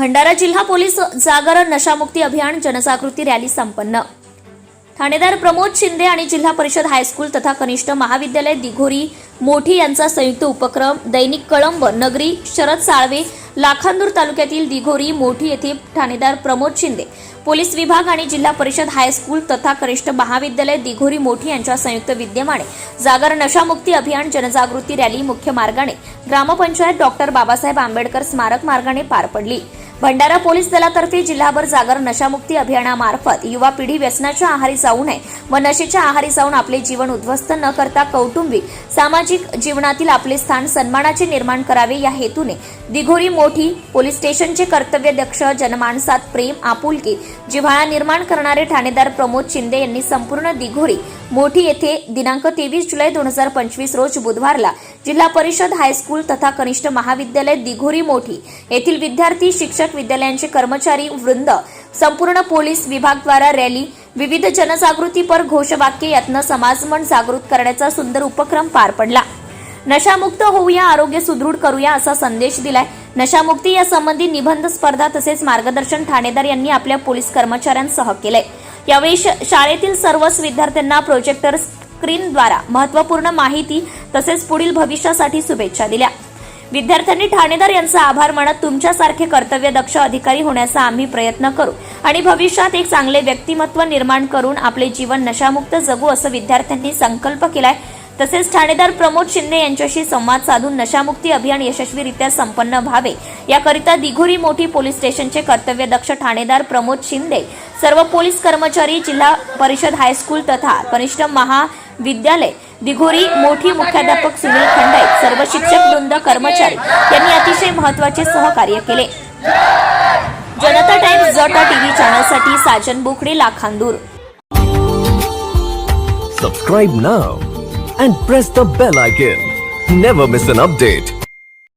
भंडारा जिल्हा पोलीस जागरण नशामुक्ती अभियान जनजागृती रॅली संपन्न. ठाणेदार प्रमोद शिंदे आणि जिल्हा परिषद हायस्कूल तथा कनिष्ठ महाविद्यालय दिघोरी मोठी यांचा संयुक्त उपक्रम दैनिक कळंब नगरी शरद साळवे लाखांदूर तालुक्यातील दिघोरी मोठी येथे ठाणेदार प्रमोद शिंदे पोलीस विभाग आणि जिल्हा परिषद हायस्कूल तथा कनिष्ठ महाविद्यालय दिघोरी मोठी यांच्या संयुक्त विद्यमाने जागर नशामुक्ती अभियान जनजागृती रॅली मुख्य मार्गाने ग्रामपंचायत डॉक्टर बाबासाहेब आंबेडकर स्मारक मार्गाने पार पडली. भंडारा पोलीस दलातर्फे जिल्हाभर जागर नशामुक्ती अभियानामार्फत युवा पिढी व्यसनाच्या आहारी जाऊ नये व नशेच्या आहारी जाऊन आपले जीवन उद्ध्वस्त न करता कौटुंबिक सामाजिक जीवनातील आपले स्थान सन्मानाचे निर्माण करावे या हेतूने दिघोरी मोठी पोलीस स्टेशनचे कर्तव्यदक्ष जनमानसात प्रेम आपुलकी जिव्हाळा निर्माण करणारे ठाणेदार प्रमोद शिंदे यांनी संपूर्ण दिघोरी मोठी येथे दिनांक तेवीस जुलै दोन हजार पंचवीस रोज बुधवारला जिल्हा परिषद हायस्कूल तथा कनिष्ठ महाविद्यालय दिघोरी मोठी येथील विद्यार्थी शिक्षक विद्यालयांचे कर्मचारी वृंद संपूर्ण पोलीस विभागद्वारा रॅली विविध जनजागृतीपर घोषवाक्य यातनं समाजमन जागृत करण्याचा सुंदर उपक्रम पार पडला. नशामुक्त होऊया आरोग्य सुदृढ करूया असा संदेश दिलाय. नशामुक्ती या संबंधी निबंध स्पर्धा तसेच मार्गदर्शन ठाणेदार यांनी आपल्या पोलीस कर्मचाऱ्यांसह केलंय. यावेळी शाळेतील सर्वच विद्यार्थ्यांना प्रोजेक्टर स्क्रीनद्वारा महत्त्वपूर्ण माहिती तसेच पुढील भविष्यासाठी शुभेच्छा दिल्या. विद्यार्थ्यांनी ठाणेदार यांचा आभार मानत तुमच्यासारखे कर्तव्यदक्ष अधिकारी होण्याचा आम्ही प्रयत्न करू आणि भविष्यात एक चांगले व्यक्तिमत्व निर्माण करून आपले जीवन नशामुक्त जगू असं विद्यार्थ्यांनी संकल्प केलाय. तसेच ठाणेदार प्रमोद शिंदे यांच्याशी संवाद साधून नशामुक्ती अभियान यशस्वीरित्या संपन्न व्हावे याकरिता दिघोरी मोठी पोलीस स्टेशनचे कर्तव्यदक्ष ठाणेदार प्रमोद शिंदे सर्व पोलीस कर्मचारी जिल्हा परिषद हायस्कूल तथा कनिष्ठ महाविद्यालय दिघोरी मोठी मुख्याध्यापक सुनील खंडाईत सर्व शिक्षक वृंद कर्मचारी यांनी अतिशय महत्त्वाचे सहकार्य केले. जनता टाइम्स जटा TV चॅनलसाठी Sajan Bokade Lakhandur. Subscribe now and press the bell icon never miss an update